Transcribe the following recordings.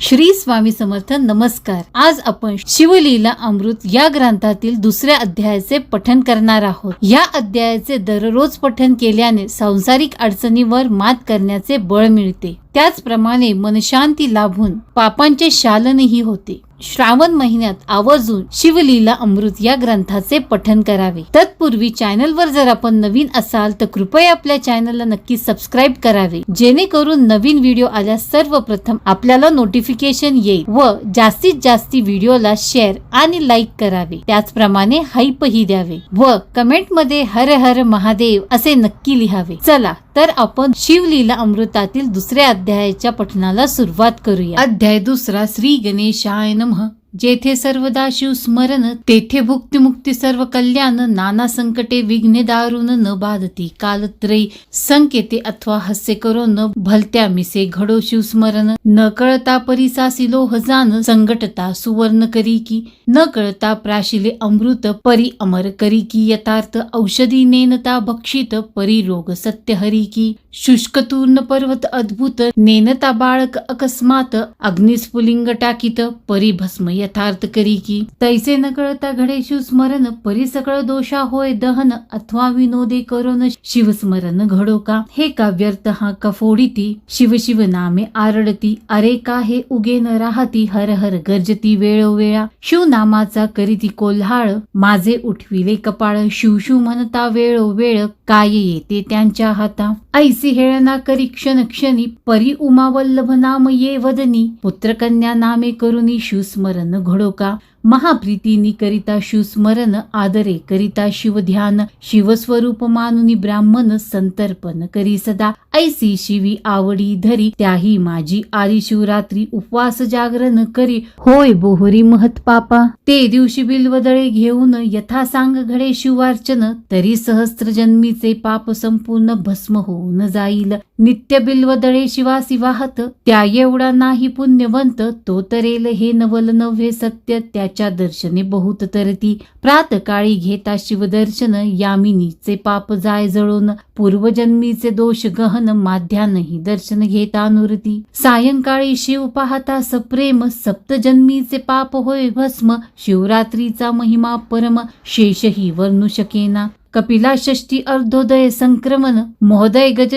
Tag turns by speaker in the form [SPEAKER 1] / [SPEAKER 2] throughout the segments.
[SPEAKER 1] श्री स्वामी समर्थ नमस्कार. आज आपण शिवलीला अमृत या ग्रंथातील दुसऱ्या अध्यायाचे पठन करणार आहोत. या अध्यायाचे दररोज पठन केल्याने सांसारिक अडचणीवर मात करण्याचे बळ मिळते. त्याचप्रमाणे मनशांती लाभून पापांचे शालनही होते. श्रावण महिन्यात आवर्जून शिवलीला अमृत या ग्रंथाचे पठन करावे. तत्पूर्वी चॅनलवर जर आपण नवीन असाल तर कृपया आपल्या चॅनलला नक्की सबस्क्राईब करावे. जेणेकरून नवीन व्हिडिओ आल्यास सर्वप्रथम आपल्याला नोटिफिकेशन येईल व जास्तीत जास्ती व्हिडिओला शेअर आणि लाईक करावे. त्याचप्रमाणे हाईपही द्यावे व कमेंटमध्ये हर हर महादेव असे नक्की लिहावे. चला तर आपण शिवलीला अमृतातील दुसऱ्या अध्यायाच्या पठणाला सुरुवात करूया. अध्याय दुसरा श्री गणेशाय नमः जेथे सर्वदा शिव स्मरण तेथे भुक्तिमुक्ती सर्व कल्याण नाना संकटे विघ्ने दारुण न बाधती कालत्रयी संकेते अथवा हस्य करो न भलत्या मिसे घडो शिव स्मरण. न कळता परिसासी लोह जान संगटता सुवर्ण करी की न कळता प्राशिले अमृत परी अमर करी की यथार्थ औषधी नेनता भक्षित परी रोग सत्य हरी की. शुष्कतूर्ण पर्वत अद्भुत नेनता बाळक अकस्मात अग्निस्फुलिंग टाकित परी भस्मय यथार्थ करी की तैसे न कळता घडे शिवस्मरण परी सकळ दोषा होय दहन अथवा विनोदे करून शिवस्मरण घडो का हे काव्यर्थ हा कफोडीती शिव शिव नामे आरडती अरे का हे उगे न राहती हर हर गर्जती वेळोवेळा. शिव नामाचा करीती कोल्हाळ माझे उठविले कपाळ शिव शिव म्हणता वेळोवेळ काय येते त्यांच्या हाता. ऐसी हेळना करी क्षण क्षणी परी उमा वल्लभ नाम ये वदनी पुत्रकन्या नामे करुनी शिवस्मरण घडो का? महाप्रीतीनी करिता शिवस्मरण आदरे करिता शिवध्यान शिवस्वरूप मानुनी ब्राह्मण संतर्पण करी सदा. ऐसी शिवी आवडी धरी त्याही माझी आली शिवरात्री उपवास जागरण करी. होय बोहरी महत पापा. ते दिवशी बिलवदळे घेऊन यथा सांग घडे शिवार्चन तरी सहस्त्र जन्मीचे पाप संपूर्ण भस्म होऊन जाईल. नित्य बिल्वदळे शिवासी वाहत त्या एवढा नाही पुण्यवंत तो तरेल हे नवल नव्हे सत्य त्याच्या दर्शने बहुत तरती. प्रातकाळी घेता शिवदर्शन यामिनीचे पाप जाय जळून पूर्वजन्मीचे दोष गहन माध्यानही दर्शन घेता नुरती सायंकाळी शिव पाहता सप्रेम सप्तजन्मीचे पाप होय भस्म शिवरात्रीचा महिमा परम शेषही वर्णू शकेना। कपिला षष्टी अर्धोदय संक्रमण महोदय गज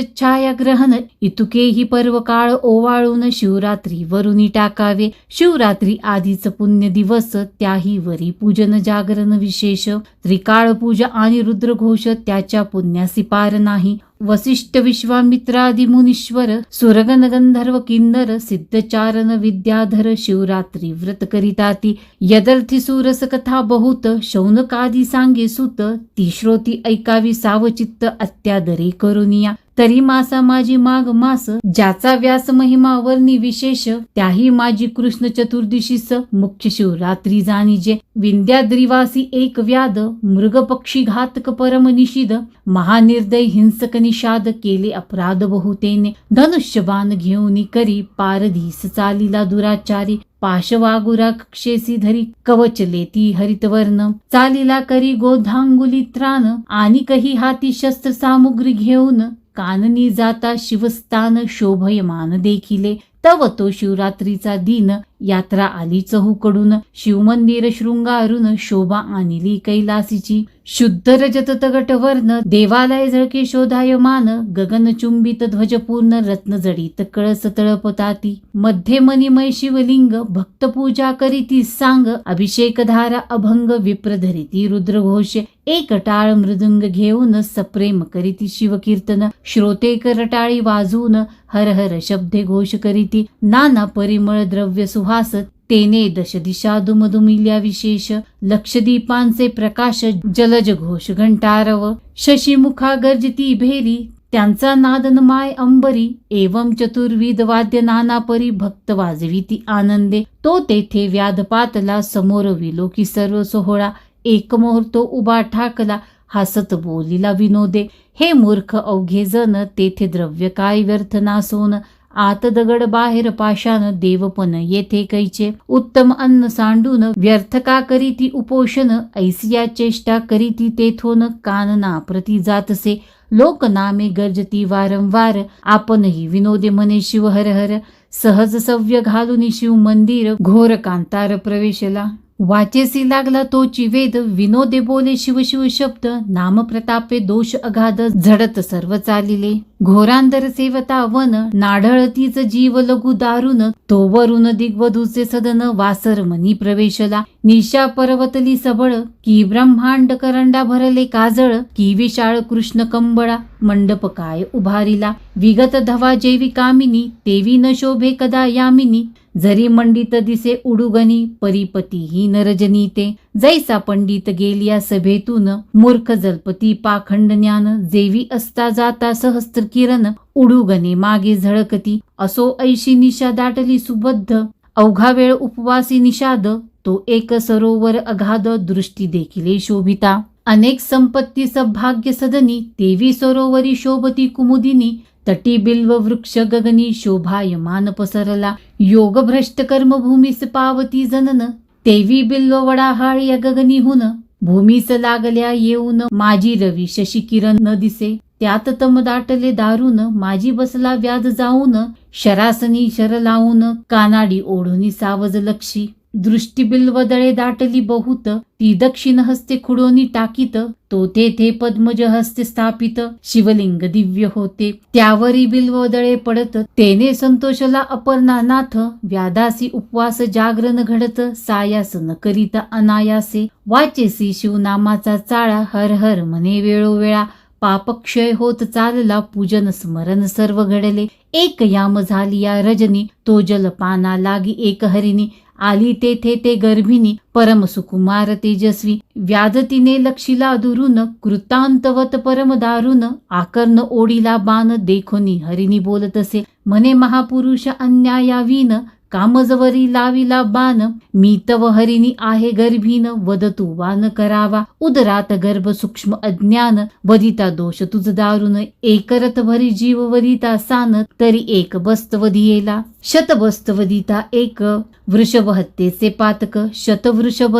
[SPEAKER 1] ग्रहण इतुकेही पर्व काळ ओवाळून शिवरात्री वरुणी टाकावे। शिवरात्री आधीच पुण्य दिवस त्याही वरी पूजन जागरण विशेष। त्रिकाळ पूजा आणि रुद्रघोष त्याच्या पुण्यासी पार नाही। वसिष्ठ विश्वामित्रादी मुनीश्वर सुरगन गंधर्व किन्नर सिद्धचारण विद्याधर शिवरात्री व्रत करिताती यदर्थी सुरस कथा बहुत शौनकादी सांगे सुत ती श्रोती ऐकावी सावचित्त अत्यादरे करुनिया। तरी मासा माझी माग मास ज्याचा व्यास महिमा वर्णी विशेष त्याही माझी कृष्ण चतुर्दशीस मुख्य शिवरात्री जाणीजे. विंध्याद्रिवासी एक व्याध मृग पक्षी घातक परम निषिद. महानिर्दय हिंसक निषाद केले अपराध बहुतेने. धनुष्यबाण घेऊन करी पारधीस चालीला दुराचारी. पाशवागुरा कक्षेसी धरी कवच लेती हरितवर्ण चालीला करी गोधांगुली त्राण आणि कही हाती शस्त्र सामुग्री घेऊन. काननी जाता शिवस्थान शोभयमान देखिले तव तो शिवरात्रीचा दिन. यात्रा आली चहूकडून. शिवमंदिर शृंगारून शोभा आणली कैलासीची. शुद्ध रजत तगट वर्ण देवालय झळके शोधायमान. गगनचुंबित ध्वजपूर्ण रत्न जडित कळस तळपताती. मध्ये मणिमय शिवलिंग. भक्त पूजा करीती सांग. अभिषेक धारा अभंग विप्र धरिती रुद्रघोष. एक टाळ मृदुंग घेऊन सप्रेम करीती शिवकीर्तन. श्रोते करटाळी वाजून. हर हर शब्दे घोष करीती नाना परिमळ द्रव्य सुहास तेने दश दिशा दुमदुमिल्या विशेष लक्षदीपांचे प्रकाश जलज घोष घंटारव शशीमुखा गर्जती भेरी त्यांचा नादन माय अंबरी एवं चतुर्विध वाद्य नाना परी भक्त वाजविती आनंदे तो तेथे व्याधपातला समोर विलोकी सर्व सोहळा एक तो उभा ठाकला हसत बोलीला विनोदे हे मूर्ख अवघे जण तेथे द्रव्य काय व्यर्थ नासून? आत दगड बाहेर पाशान देवपण येथे कैचे? उत्तम अन्न सांडून व्यर्थ का करीती उपोषण? ऐसिया चेष्टा करीती तेथोन कानना प्रती जातसे? लोकनामे गर्जती वारंवार आपणही विनोदे मने शिव हर हर सहज सव्य घालून शिव मंदिर घोर कांतार प्रवेशला। वाचेसी लागला तो चिवेद विनोदे बोले शिव शिव शब्द नामप्रतापे दोष अगाध झडत सर्व चालिले. घोरांदर सेवता वन नाढळतीच जीव लघु दारुण तो वरुण दिग्वधूचे सदन वासर मनी प्रवेशला. निशा पर्वतली सबळ की ब्रह्मांड करंडा भरले काजळ की विशाळ कृष्ण कंबळा. मंडप काय उभारिला. विगत धवा जेवी कामिनी तेवी न शोभे कदा यामिनी. जरी मंडित दिसे उडुगनी परिपती ही नरजनी ते जैसा पंडित गेलिया सभेतून मूर्ख जलपती पाखंड ज्ञान. जेवी असता जाता सहस्त्र किरण उडुगने मागे झळकती. असो ऐशी निशा दाटली सुबद्ध. अवघा वेळ उपवासी निषाद. तो एक सरोवर अगाध दृष्टी देखिले शोभिता. अनेक संपत्ती सौभाग्य सदनी देवी सरोवरी शोभती कुमुदिनी तटी बिल्व वृक्ष गगनी शोभायमान पसरला. योग भ्रष्ट कर्मभूमीस पावती जनन तेवी बिल्व वडाहाळ या गगनीहून भूमीस लागल्या येऊन माझी रवी शशी किरण न दिसे त्यात तम दाटले दारून माझी बसला व्याध जाऊन शरासनी शर लावून कानाडी ओढून सावज लक्षी. दृष्टीबिल्वदळे दाटली बहुत ती दक्षिण हस्ते खुडोनी टाकीत तो तेथे पद्मज हस्ते स्थापित शिवलिंग दिव्य होते. त्यावरी बिल्वदळे पडत तेने संतोषला अपर्णा नाथ व्यादासी उपवास जागरण घडत सायास न करीत अनायासे. वाचेसी शिवनामाचा चाळा हर हर मने वेळोवेळा पापक्षय होत चालला पूजन स्मरण सर्व घडले. एक याम झाली या रजनी तो जलपाना लागी एक हरिणी आली तेथे ते गर्भिणी परम सुकुमार तेजस्वी. व्याजतीने लक्षिला दुरून कृतांतवत परम दारुण आकर्ण ओढीला बाण देखोनी. हरिणी बोलत असे म्हणे महापुरुष अन्यायावीन कामजवरी लाविला बाण. मी तव हरिणी आहे गर्भीन. वदतू वान करावा. उदरात गर्भ सूक्ष्म अज्ञान. वदिता दोष तुझ दारुण. एकरत भरी जीव वदिता सान. तरी एक बस्त वधियेला शत बस्त वदिता एक. वृषभ हत्येचे पातक. शत वृषभ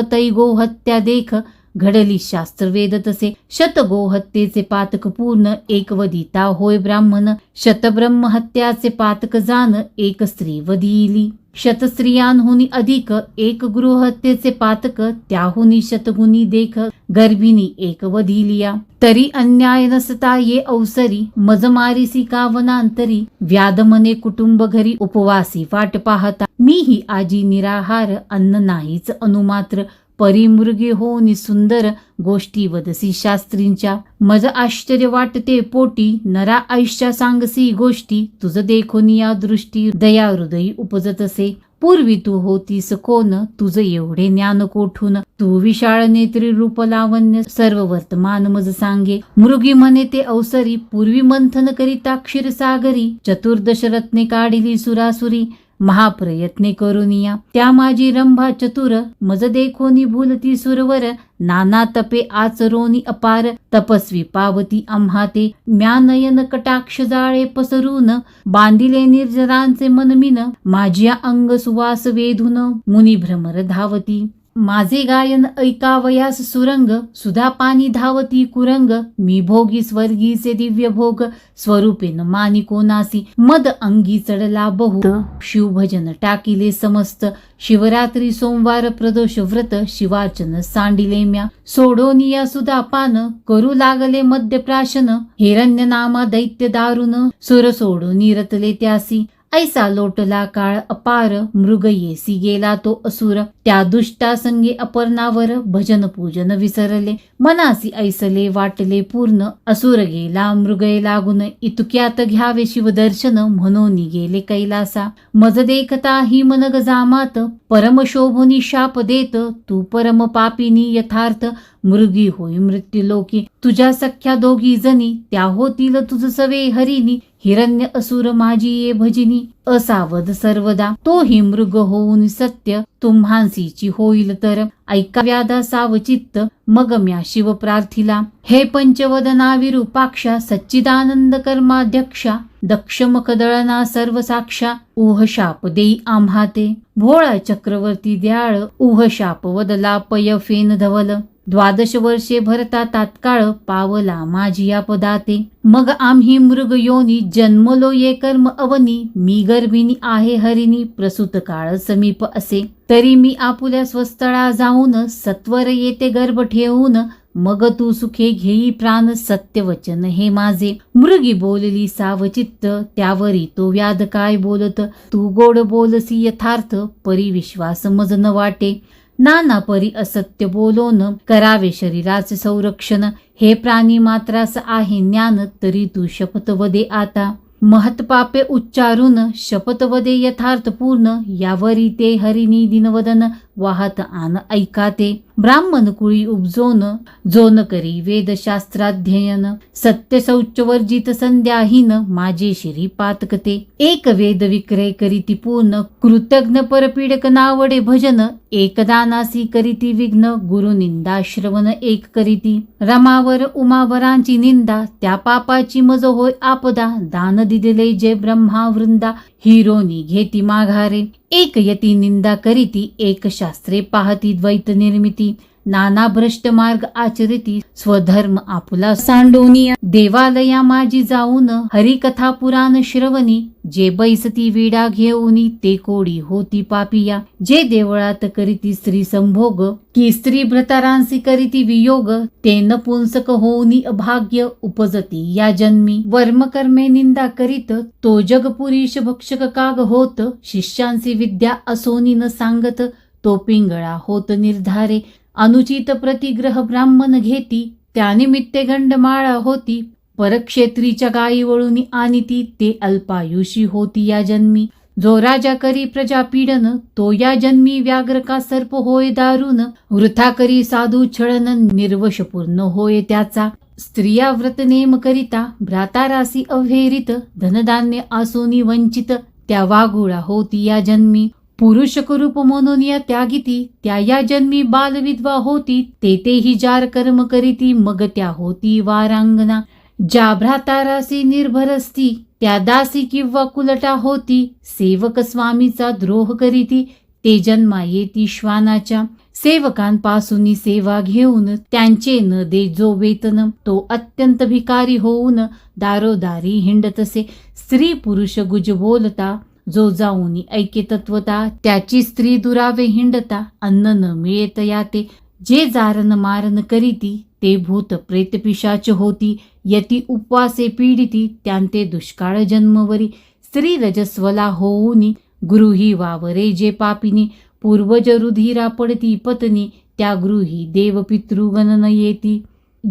[SPEAKER 1] हत्या देख. घडली शास्त्रवेद तसे. शत हत्येचे पातक पूर्ण. एक वदिता होय ब्राह्मण. शत ब्रह्म हत्याचे पातक जाण एक स्त्री वदिली शतस्त्रियांहून अधिक एक गृहहत्येचे पातक त्याहुनी शतगुणी देख गर्भिणी एक वधिलिया. तरी अन्याय नसता ये अवसरी मजमारीसी कावनांतरी व्याधमने कुटुंब घरी उपवासी वाट पाहता. मीही आजी निराहार अन्न नाहीच अनुमात्र परिमृगी होनी सुंदर गोष्टी वदसी शास्त्रींच्या. मज आश्चर्य वाटते पोटी नरा आयुष्या सांगसी गोष्टी. तुझ देखोनी या दृष्टी दया हृदयी उपजत असे पूर्वी तू होतीस कोण तुझ एवढे ज्ञान कोठून? तू विशाळ नेत्री रूप लावण्य सर्व वर्तमान मज सांगे. मृगी म्हणे ते अवसरी पूर्वी मंथन करिता क्षीरसागरी चतुर्दश रत्ने काढिली सुरासुरी. महाप्रयत्ने करुनिया त्या माझी रंभा चतुर मज देखोनी भूलती सुरवर नाना तपे आचरोनी अपार तपस्वी पावती अम्हाते म्या म्यानयन कटाक्ष जाळे पसरून बांधिले निर्जरांचे मनमिन माझ्या अंग सुवास वेधून मुनी भ्रमर धावती. माझे गायन ऐकावयास सुरंग सुधा पाणी धावती कुरंग मी भोगी स्वर्गीचे दिव्य भोग स्वरूपेन मानी कोणासी मद अंगी चढला बहुत शिवभजन टाकिले समस्त शिवरात्री सोमवार प्रदोष व्रत शिवार्चन सांडिले म्या. सोडोनिया सुधा पान करू लागले मध्यप्राशन हिरण्य नामा दैत्य दारुण सुर सोडून रतले त्यासी. ऐसा लोटला काळ अपार मृग येसी गेला तो असुर. त्या दुष्टा संगे अपर्णावर भजन पूजन विसरले. मनासी ऐसले वाटले पूर्ण. असुर गेला मृगय लागून इतक्यात घ्यावे शिवदर्शन म्हणून गेले कैलासा. मज देखता ही मन गजामात परम शोभुनी शाप देत. तू परम पापिनी यथार्थ मृगी होई मृत्यू लोकी तुझ्या सख्या दोघी जणी त्या होतील तुझ सवे हरिणी. हिरण्य असुर माझी ये भजिनी असावध सर्वदा. तो हि मृग होऊन सत्य तुम्हांसीची होईल तर. ऐकाव्यादा सावचित्त मग म्या शिव प्रार्थिला. हे पंचवदना विरूपाक्षा सच्चिदानंद कर्माध्यक्षा. दक्ष मखदळना सर्व साक्षा उह शाप देई आम्हा ते भोळा चक्रवर्ती द्याळ उह शाप वदला पय फेन धवल. द्वादश वर्षे भरता तात्काळ पावला माझी या पदाते. मग आम्ही मृग योनी जन्मलो ये कर्म अवनी मी गर्भिणी आहे हरिणी प्रसूत काळ समीप असे. तरी मी आपुल्या स्वस्थळा जाऊन सत्वर येते गर्भ ठेवून मग तू सुखे घेई प्राण सत्यवचन हे माझे. मृगी बोलली सावचित्त त्यावरी तो व्याध काय बोलत? तू गोड बोलसी यथार्थ परी विश्वास मज न वाटे. नाना परी असत्य बोलोन करावे शरीराचे संरक्षण. हे प्राणी मात्रास आहे ज्ञान तरी तू शपथ वदे आता. महत्पापे उच्चारून शपथवदे यथार्थ पूर्ण यावरी ते हरिणी दिनवदन वाहत आन ऐकाते. ब्राह्मण कुळी उपजोन जोन करी वेदशास्त्राध्ययन. सत्य शौचवर्जित संध्याहीन माझे श्री पातकते. एक वेद विक्रय करीती पूर्ण कृतज्ञ परपीडक नावडे भजन. एकदानासी करीती विघ्न गुरु निंदा श्रवण एक करीती. रमावर उमावरांची निंदा त्या पापाची मज होय आपदा दान दिले जे ब्रह्मा वृंदा हिरोनी घेती माघारे एक यती निंदा करीती एक शास्त्रे पाहती द्वैत निर्मिती नाना भ्रष्ट मार्ग आचरिती स्वधर्म आपुला सांडोनिया देवालया माझी जाऊन हरिकथा पुराण श्रवणी. जे बैसती विडा घेऊनी ते कोडी होती पापिया. जे देवळात करीती स्त्री संभोग की स्त्री भ्रतारांसी करीती वियोग ते नपुंसक होऊनी अभाग्य उपजती या जन्मी. वर्मकर्मे निंदा करीत तो जगपुरीश भक्षक काग होत. शिष्यांसी विद्या असोनी न सांगत तो पिंगळा होत निर्धारे. अनुचित प्रतिग्रह ब्राह्मण घेती त्यानिमित्ते गंडमाळा होती परक्षेत्रीच्या गायी वळून आणिती ते अल्पायुषी होती या जन्मी. जो राजा करी प्रजा पीडन तो या जन्मी व्याघ्र का सर्प होय दारुण. वृथा करी साधू छळन निर्वश पूर्ण होय त्याचा. स्त्रिया व्रत नेम करिता भ्रातारासी अव्हेरित धनधान्य आसोनी वंचित त्या वाघोळा होती या जन्मी. पुरुषकरूप म्हणून या त्यागिती त्या या जन्मी बालविधवा होती ते तेही जार कर्म करीती मग त्या होती वारांगना ज्या भ्रातारासी निर्भर असती त्या दासी किंवा कुलटा होती सेवक स्वामीचा द्रोह करीती ते जन्मा येती श्वानाच्या. सेवकांपासून सेवा घेऊन त्यांचे न दे जो वेतन तो अत्यंत भिकारी होऊन दारोदारी हिंडतसे स्त्री पुरुष गुज बोलता जो जाऊनी ऐके तत्वता त्याची स्त्री दुरावे हिंडता अन्न न मिळेत याते. जे जारण मारण करीती ते भूत प्रेत पिशाच होती. यती उपवासे पीडिती त्यांते दुष्काळ जन्मवरी. स्त्री रजस्वला होऊनी गृही वावरे जे पापिनी. पूर्वज रुधिरा पडती पत्नी त्या गृही देव पितृगणन येती.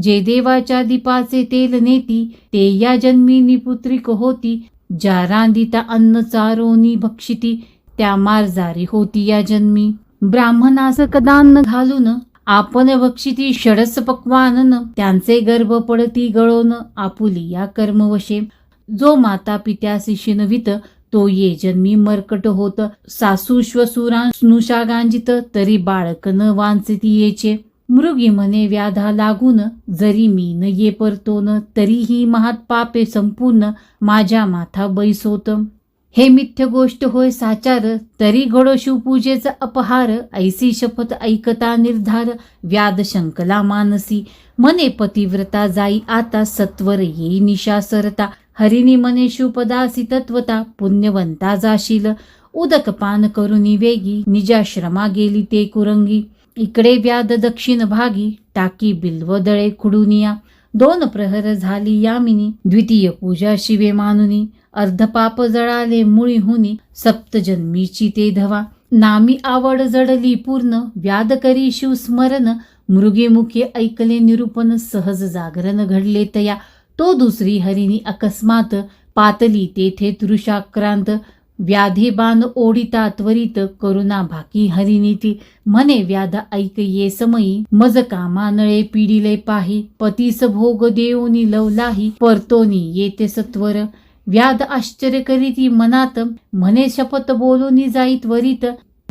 [SPEAKER 1] जे देवाच्या दीपाचे तेल नेती ते या जन्मी निपुत्रिक होती. ज्या रांदिता अन्न चारोनी भक्षिती त्या मारजारी होती या जन्मी. ब्राह्मणास कदान्न घालून आपण भक्षिती षडस पक्वानन त्यांचे गर्भ पडती गळोन आपुली या कर्मवशे. जो माता पित्यासी शिनवित तो ये जन्मी मर्कट होत सासू श्वसुरा स्नुषा गांजित तरी बाळक न वांचित येचे. मृगी म्हणे व्याधा लागून जरी मी न ये परतोन तरीही महात पापे संपूर्ण माझ्या माथा बैसोत. हे मिथ्य गोष्ट होय साचार तरी घडो शिवपूजेचा अपहार ऐसी शपथ ऐकता निर्धार व्याध शंकला मानसी. मने पतिव्रता जाई आता सत्वर येई निशा सरता हरिणी मने शिवपदासी तत्वता पुण्यवंता जाशील. उदक पान करुनी वेगी निजाश्रमा गेली ते कुरंगी. इकडे व्याध दक्षिण भागी टाकी बिल्वदळे खुडूनिया खुडुनिया. दोन प्रहर झाली यामिनी द्वितीय पूजा शिवे मानुनी. अर्धपाप जळाले मुळी हुनी सप्तजन्मीची ते धवा. नामी आवड जडली पूर्ण व्याध करी शिव स्मरण. मृगेमुखे ऐकले निरूपण सहज जागरण घडले तया. तो दुसरी हरिणी अकस्मात पातली तेथे तृषाक्रांत व्याधी ओढिता त्वरित करुणा भाकी हरिनीती. म्हणे व्याध ऐक ये समयी मज कामा नळे पिडिले पाही. पतीस भोग देऊनी लवलाही परतोनी येते सत्वर व्याध आश्चर्य करीती मनात म्हणे शपथ बोलूनी जाई त्वरित.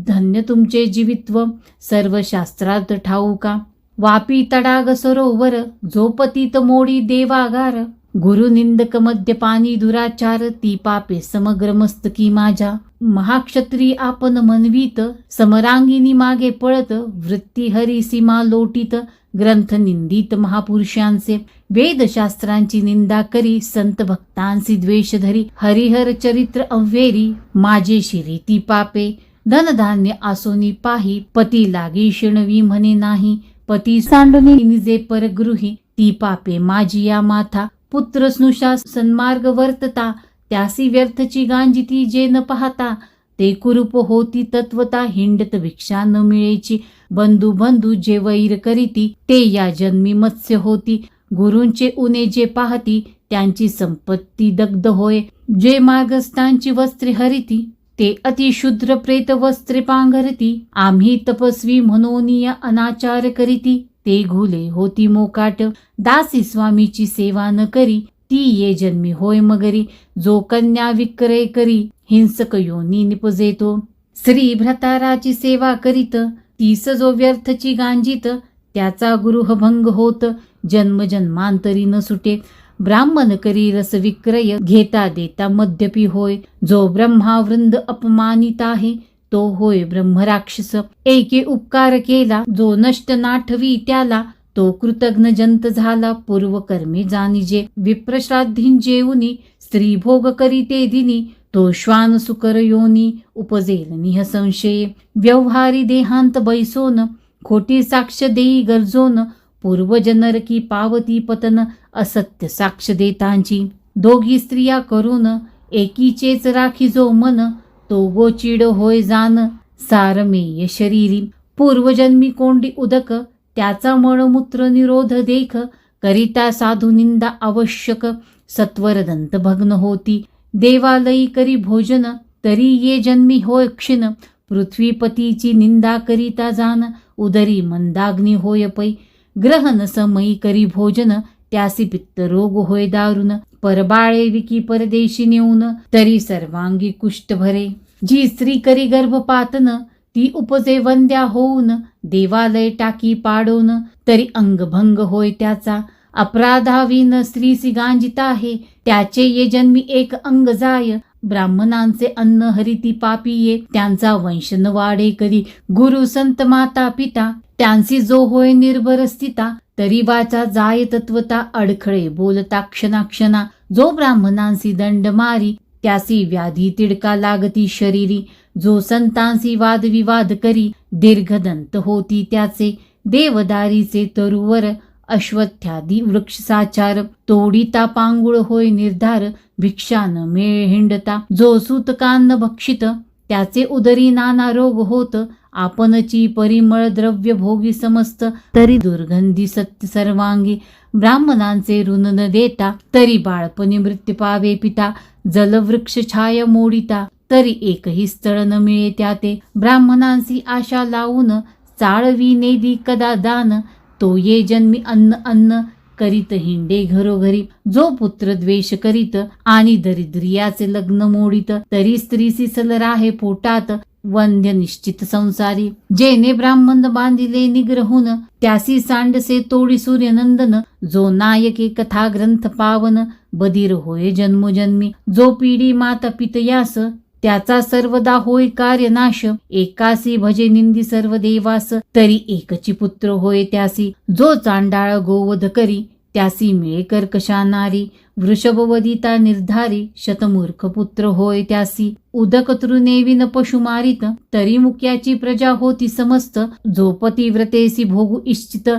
[SPEAKER 1] धन्य तुमचे जीवित्व सर्व शास्त्रार्थ ठाऊका. वापी तडाग सरोवर झोपतीत मोडी देवागार. गुरुनिंदक मद्यपानी दुराचार ती पापे समग्र मस्तकी माझ्या. महाक्षत्री आपण मनवीत समरांगिनी मागे पळत वृत्ती हरी सीमा लोटीत ग्रंथ निंदित महापुरुषांचे. वेदशास्त्रांची निंदा करी संत भक्तांसी द्वेष धरी हरिहर चरित्र अव्हेरी माझे शिरी ती पापे. धनधान्य आसोनी पाही पती लागी शिणवी म्हणे नाही पती सांडुनी निजे परगृही ती पापे माझी या माथा. पुत्र स्नुषा सन्मार्ग वर्तता त्यासी व्यर्थची गांजिती जे न पाहता. ते कुरूप होती तत्वता हिंडत भिक्षा न मिळेची. बंधू बंधू जे वैर करीती ते या जन्मी मत्स्य होती. गुरूंचे उने जे पाहती त्यांची संपत्ती दग्ध होय. जे मार्गस्थांची वस्त्रे हरिती ते अतिशुद्र प्रेत वस्त्रे पांघरती. आम्ही तपस्वी म्हणून अनाचार करीती. ते घुले होती मोकाट. दासी स्वामीची सेवा न करी ती ये जन्मी होय मगरी. जो कन्या विक्रय करी हिंसक योनी निपजेतो. श्री भ्रताराची सेवा करीत तीस जो व्यर्थची गांजीत. त्याचा गृहभंग होत जन्म जन्मांतरी न सुटे. ब्राह्मण करी रस विक्रय घेता देता मद्यपी होय. जो ब्रह्मावृंद अपमानित आहे तो होय ब्रह्मराक्षस. एके उपकार केला जो नष्ट नाठवी त्याला तो कृतज्ञ जंत झाला पूर्वकर्मी जाणीजे. विप्रश्राद्धीन जेवनी स्त्री भोग करीते दिनी तो श्वान सुकर योनी उपजेल निह संशये. व्यवहारी देहांत बैसोन खोटी साक्ष देई गरजोन पूर्वजनर की पावती पतन असत्य साक्ष देतांची. दोघी स्त्रिया करून एकीचेच राखी जो मन तो गोचिड होय जान सारमेय शरीरी पूर्वजन्मी कोंडी उदक त्याचा मळमूत्र निरोध देख करिता साधू निंदा आवश्यक सत्वर दंत भग्न होती. देवालयी करी भोजन तरी ये जन्मी होय क्षीण. पृथ्वीपतीची निंदा करिता जान उदरी मंदाग्नी होय पै. ग्रहण समयी करी भोजन त्यासी पित्त रोग होय दारुण. परबाळे विकी परदेशी नेऊन तरी सर्वांगी कुष्ट भरे. जी स्त्री करी गर्भपातन ती उपजे वंद्या होऊन देवालय टाकी पाडून तरी अंगभंग होय त्याचा. अपराधाविन स्त्रीसी गांजित आहे त्याचे ये जन्मी एक अंग जाय. ब्राह्मणांचे अन्न हरिती पापिये त्यांचा वंशन वाढे करी गुरु संत माता पिता त्यांची जो होय निर्भर स्थिता. तरी वाचा जाय तत्वता अडखळे बोलता क्षणाक्षणा. जो ब्राह्मणांसी दंड मारी त्यासी व्याधी तिडका लागती शरीरी. जो संतांसी वादविवाद करी दीर्घदंत होती त्याचे. देवदारीचे तरुवर अश्वत्थादी वृक्षसाचार तोडीता पांगुळ होय निर्धार भिक्षान मेळ हिंडता. जो सूतकान्न भक्षित त्याचे उदरी नाना रोग होत आपणची परिमळ द्रव्य भोगी समस्त तरी दुर्गंधी सत्य सर्वांगी ब्राह्मणांचे ऋण न देता तरी बाळपणी मृत्यू पावे पिता जलवृक्ष छाय मोडिता तरी एकही स्थळ न मिळे त्या ते ब्राह्मणांसी आशा लावून चाळवी नेदी कदा दान तो ये जन्मी अन्न अन्न करीत हिंडे घरोघरी. जो पुत्र द्वेष करीत आणि दरिद्रियाचे लग्न मोडित तरी स्त्रीसी सल राहे पोटात वंध्य निश्चित संसारी. जेने ब्राह्मण बांधिले निग्रहून त्यासी सांडसे तोडी सूर्यनंदन. जो नायके कथा ग्रंथ पावन बधीर होय जन्मोजन्मी. जो पिढी माता पितयास त्याचा सर्वदा होय कार्यनाश. एकासी भजे निंदी सर्व देवास. तरी एकची पुत्र होय त्यासी. जो चांडाळ गोवध करी त्यासी मिळे कर्कशा नारी. वृषभवदिता निर्धारी शतमूर्ख पुत्र होय त्यासी. उदक तृनेविन पशु मारित. तरी मुक्याची प्रजा होती समस्त. झोपती व्रतेसी भोगू इच्छित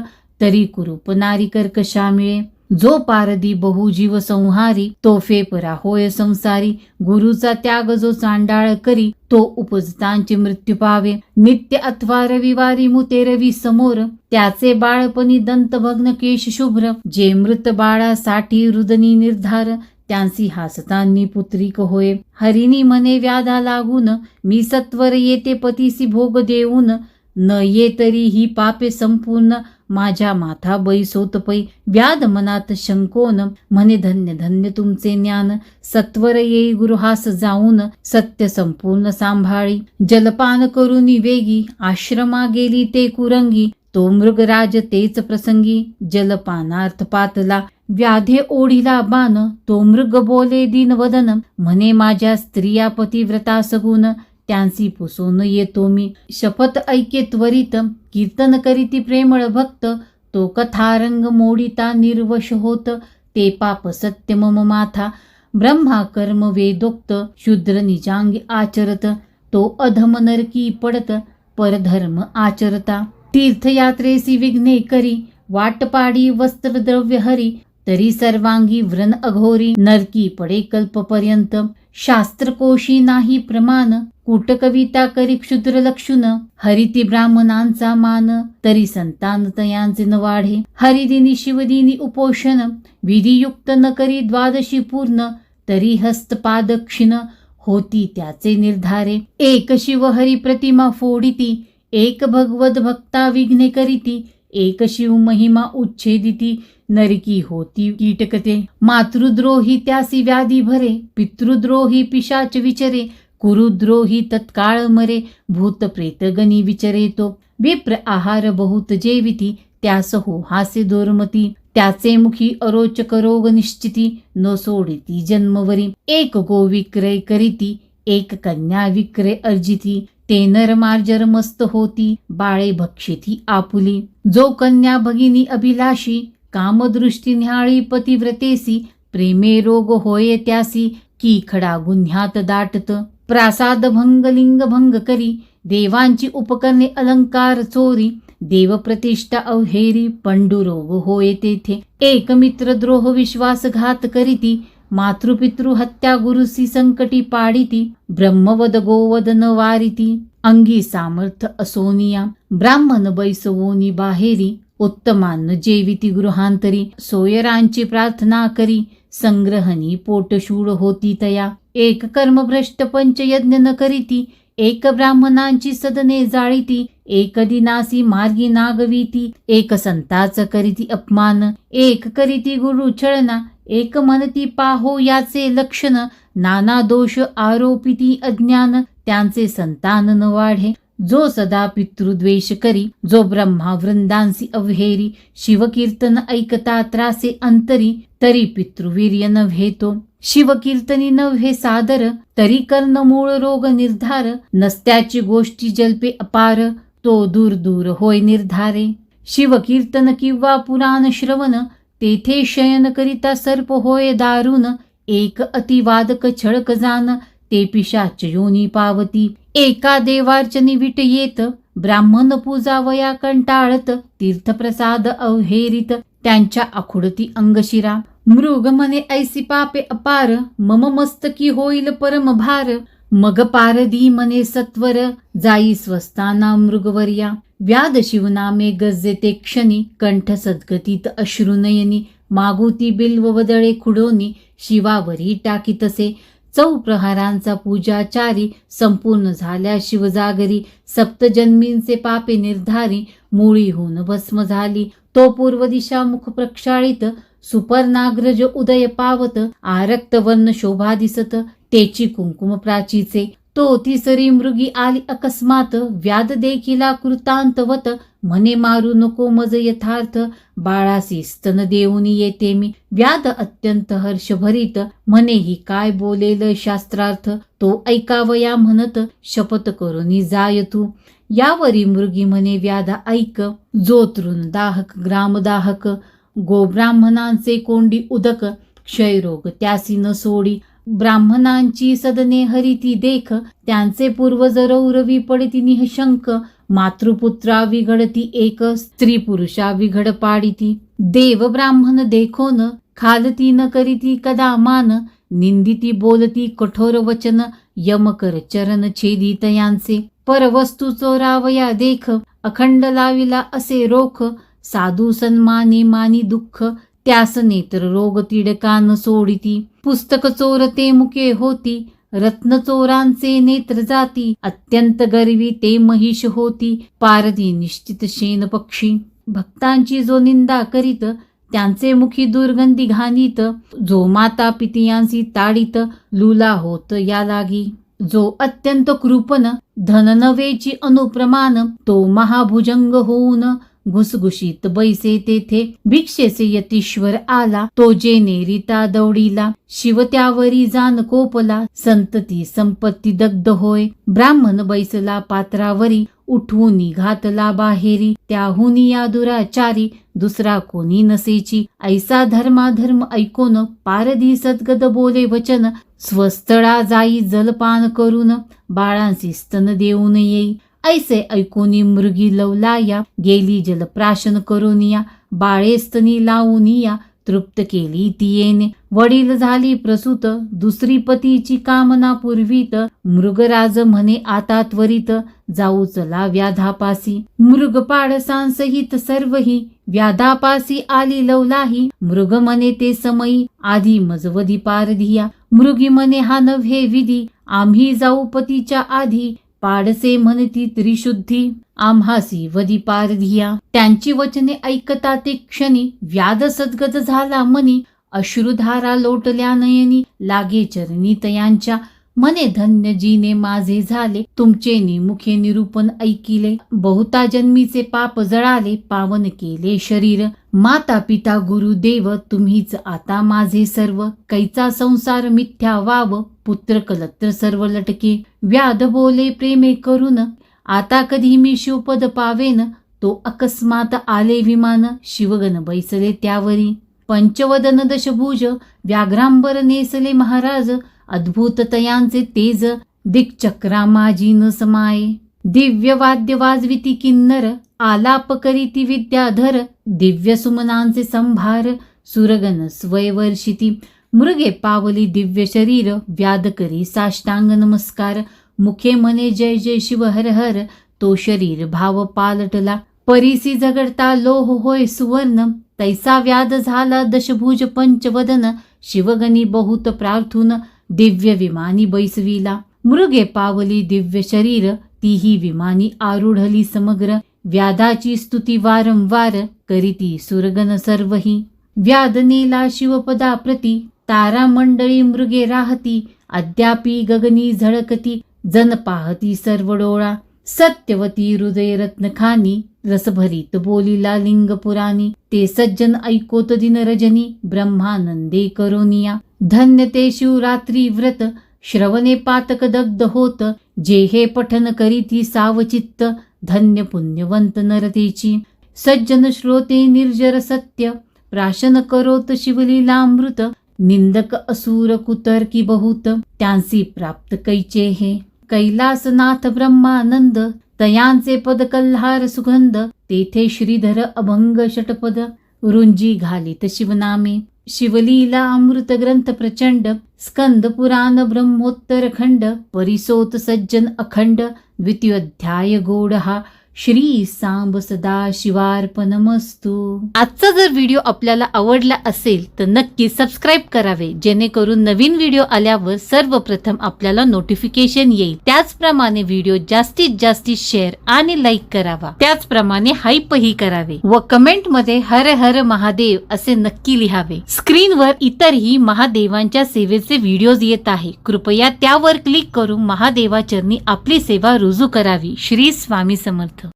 [SPEAKER 1] तरी कुरूप नारी कर्कशा मिळे. जो पारदी बहुजीव संहारी तो फेपरा होय संसारी. गुरुचा त्याग जो चांडाळ करी तो उपजतांचे मृत्यू पावे. नित्य अथवा रविवारी मुते रवी समोर त्याचे बाळपणी दंतभग्न केश शुभ्र. जे मृत बाळासाठी रुदनी निर्धार त्यांसी हासतांनी पुत्रिक होय. हरिणी मने व्याधा लागून मी सत्वर येते पतीसी भोग देऊन. न ये तरी ही पापे संपूर्ण माझ्या माथा बैसोत पै व्याध मनात शंकोन म्हणे धन्य धन्य तुमचे ज्ञान. सत्वर येई गृहास जाऊन सत्य संपूर्ण सांभाळी. जलपान करून वेगी आश्रमा गेली ते कुरंगी. तो मृगराज तेच प्रसंगी जलपानार्थ पातला. व्याधे ओढिला बाण तो मृग बोले दिनवदन म्हणे माझ्या स्त्रिया पतिव्रता सगुण. त्यांची पुसून येतो मी शपथ ऐके त्वरित. कीर्तन करीती प्रेमळ भक्त. तो कथारंग मोडिता निर्वश होत. ते पाप सत्य मम माथा. ब्रह्मा कर्म वेदोक्त. शूद्र निजांगी आचरत. तो अधम नरकी पडत. परधर्म आचरता. तीर्थयात्रेसी विघ्ने करी. वाटपाडी वस्त्रद्रव्य वस्त्र द्रव्य हरी. तरी सर्वांगी व्रण अघोरी. नरकी पडे कल्पपर्यंत शास्त्रकोशी नाही प्रमाण कूटकविता करी क्षुद्र लक्षुन हरिती ब्राह्मणांचा मान तरी संतान तयांचे न वाढे. हरिदिनी शिवदिनी उपोषण विधियुक्त न करी द्वादशी पूर्ण तरी हस्तपादक्षिण होती त्याचे निर्धारे. एक शिव हरी प्रतिमा फोडिती एक भगवत भक्ता विघ्ने करीती एक शिव महिमा उच्छेदिती नरकी होती कीटकते. मातृद्रोही त्यासी व्याधी भरे पितृद्रोही पिशाच विचरे कुरुद्रोही तत्काळ मरे भूत प्रेतगणी विचरे तो. विप्र आहार बहुत जेविती त्यास हो हासे दोर्मती त्याचे मुखी अरोचक रोग निश्चिती न सोडिती जन्मवरी. एक गो विक्रय करीती एक कन्या विक्रय अर्जिती. ते नरमार्जर मस्त होती बाळे भक्षिती आपुली. जो कन्या भगिनी अभिलाषी कामदृष्टी न्याळी पतिव्रतेसी प्रेमे रोग होये त्यासी की खडा गुन्ह्यात दाटत. प्रासाद भंग लिंग भंग करी देवांची उपकरणे अलंकार चोरी देवप्रतिष्ठा अवहेरी पंडुरोग होय तेथे. एक मित्र द्रोह विश्वासघात करीती मातृपितृ हत्या गुरुसी संकटी पाडिती ब्रह्मवद गोवद न वारिती. अंगी सामर्थ असोनिया ब्राह्मण बैसवोनी बाहेरी. उत्तमान्न जेविती गृहांतरी सोयरांची प्रार्थना करी. संग्रहणी पोटशूळ होती तया. एक कर्मभ्रष्ट पंचयज्ञ न करीती. एक ब्राह्मणांची सदने जाळीती. एक दिनासी मार्गी नागवीती. एक संताच करीती अपमान. एक करीती गुरु छळना. एक पाहो याचे लक्षण नाना दोष आरोपिती अज्ञान त्यांचे संतान न वाढे. जो सदा पितृद्वेष करी जो ब्रह्मा वृंदांसी अवहेरी शिवकीर्तन ऐकता त्रासे अंतरी तरी पितृवीर्य नव्हे तो शिवकीर्तनी नव्हे सादर तरी कर्ण मूळ रोग निर्धार नसत्याची गोष्टी जल्पे अपार तो दूर दूर होय निर्धारे. शिवकीर्तन किंवा पुराण श्रवण तेथे शयन करिता सर्प होय दारुण एक अतिवादक छळक जान ते पिशाच योनी पावती. एका देवार्चनी विट येत ब्राह्मण पूजा वया कंटाळत तीर्थप्रसाद अवहेरित त्यांच्या आखुडती अंगशिरा. मृग मने ऐसी पापे अपार मम मस्तकी होईल परम भार. मग पारधी मने सत्वर जाई स्वस्ताना मृगवर्या. व्याध शिवनामे गरजे ते क्षणी कंठ सद्गतीत अश्रुनयनी मागुती बिल्व वदळे खुडोनी शिवावरी टाकीतसे चौप्रहारांचा पूजाचारी संपूर्ण झाल्या शिवजागरी. सप्तजन्मींचे पापे निर्धारी मुळी होऊन भस्म झाली. तो पूर्व दिशा मुख प्रक्षाळित सुपर्णाग्रज उदय पावत आरक्त वर्ण शोभा दिसत तेची कुंकुम प्राचीचे. तो तिसरी मृगी आली अकस्मात व्याध देखिला कृतांतवत म्हणे मारू नको मज यथार्थ बाळासी स्तन देऊनी येते मी. व्याध अत्यंत हर्षभरीत म्हणे ही काय बोलेल शास्त्रार्थ तो ऐकावया म्हणत शपथ करून जाय तू. यावरी मृगी म्हणे व्याध ऐक जो तृण दाहक ग्रामदाहक गोब्राह्मणांचे कोंडी उदक क्षयरोग त्यासी न सोडी. ब्राह्मणांची सदने हरिती देख त्यांचे पूर्वजर उरवी पडती निःशंक मातृपुत्रा विघडती एक स्त्री पुरुषा विघड पाडिती. देव ब्राह्मण देखोन खालती न करीती कदा मान निंदिती बोलती कठोर वचन यमकर चरण छेदित यांचे. परवस्तू चोरावया देख अखंड लाविला असे रोख साधू सन्माने मानी दुःख त्यास नेत्र रोग तिडका न सोडिती पुस्तक चोरते मुके होती रत्नचोरांचे नेत्र जाती अत्यंत गर्वी ते महिष होती पारधी निश्चित शेन पक्षी भक्तांची जो निंदा करीत त्यांचे मुखी दुर्गंधी घाणीत जो माता पितियांसी ताडीत लुला होत या लागी जो अत्यंत कृपन धन नवेची अनुप्रमाण तो महाभुजंग होऊन घुसघुशीत बैसे तेथे भिक्षेचे यतीश्वर आला तो जेने रीता दौडीला शिव त्यावरी जान कोपला संतती संपत्ती दग्ध होय ब्राह्मण बैसला पात्रावरी उठवून घातला बाहेरी त्याहुनी या दुराचारी दुसरा कोणी नसेची ऐसा धर्माधर्म ऐकून पारधी सद्गद बोले वचन स्वस्थळा जाई जलपान करून बाळांसी स्तन देऊन येई ऐसे ऐकूनी मृगी लवलाया गेली जलप्राशन करून या लावूनिया लावून या तृप्त केली तियेने. वडील झाली प्रसूत दुसरी पतीची कामना पूर्वीत मृगराज म्हणे आता त्वरित जाऊ चला व्याधापासी. मृग सांसहित सर्वही व्याधापासी आली लवलाही. मृग म्हणे ते समयी आधी मजवधी पारधिया. मृगी म्हणे हा नव्हे विधी आम्ही जाऊ पतीच्या आधी. पाडसे म्हणती त्रिशुद्धी आम्हासी वदी पारधिया. त्यांची वचने ऐकता ते क्षणी व्याध सद्गत झाला मनी. अश्रुधारा लोटल्या नयनी. लागे चरणी तयांच्या. मने धन्य जीने माझे झाले. तुमचे निमुखे निरूपण ऐकिले. बहुता जन्मीचे पाप जळाले. पावन केले शरीर. माता पिता गुरुदेव तुम्हीच आता माझे सर्व. कैचा संसार मिथ्या वाव. पुत्र कलत्र सर्व लटके. व्याध बोले प्रेमे करून आता कधी मी शिवपद पावेन? तो अकस्मात आले विमान. शिवगण बैसले त्यावरी. पंचवदन दशभुज व्याघ्रांबर नेसले महाराज. अद्भुत तयांचे तेज दिक्चक्रा माझी न समाये. दिव्य वाद्य वाजविती किन्नर आलाप करीती विद्याधर. दिव्य सुमनांचे संभार सुरगन स्वयवर्षिती. मृगे पावली दिव्य शरीर व्याध करी साष्टांग नमस्कार मुखे मने जय जय शिव हर हर तो शरीर भाव पालटला परीसी झगडता लोह होय सुवर्ण तैसा व्याध झाला दशभुज पंचवदन शिवगणी बहुत प्रार्थून दिव्य विमानी बैसविला मृगे पावली दिव्य शरीर तीही विमानी आरूढली समग्र व्याधाची स्तुती वारंवार करीती सुरगन सर्वही व्यादनेला शिवपदा प्रती तारा मंडळी मृगे राहती अद्यापी गगनी झळकती जन पाहती सर्व डोळा. सत्यवती हृदय रत्नखानी रसभरीत बोलिला लिंग पुराणी ते सज्जन ऐकोत दिन रजनी ब्रह्मानंदे करोनिया. धन्य ते शिवरात्री व्रत श्रवणे पातक दग्ध होत. जे हे पठन करीती सावचित्त धन्य पुण्यवंत नरतेची. सज्जन श्रोते निर्जर सत्य प्राशन करोत शिवलीलामृत. निंदक असुर कुतर्की बहुत त्यांसी प्राप्त कैचे हे? कैलासनाथ ब्रह्मानंद तयांचे पद कल्हार सुगंध तेथे श्रीधर अभंग षटपद रुंजी घालित शिवनामे. शिवलीला अमृत ग्रंथ प्रचंड स्कंद पुराण ब्रह्मोत्तर खंड परिसोत सज्जन अखंड द्वितीयोध्याय गोड हा श्री सांब सदा शिवार्पणमस्तू. आजचा जर व्हिडिओ आपल्याला आवडला असेल तर नक्की सबस्क्राईब करावे जेणेकरून नवीन व्हिडिओ आल्यावर सर्वप्रथम आपल्याला नोटिफिकेशन येईल. त्याचप्रमाणे व्हिडिओ जास्तीत जास्तीत शेअर आणि लाईक करावा. त्याचप्रमाणे हाईपही करावे. व कमेंटमध्ये हर हर महादेव असे नक्की लिहावे. स्क्रीनवर इतरही महादेवांच्या सेवेचे व्हिडिओज येत आहे. कृपया त्यावर क्लिक करून महादेवाचरणी आपली सेवा रुजू करावी. श्री स्वामी समर्थ.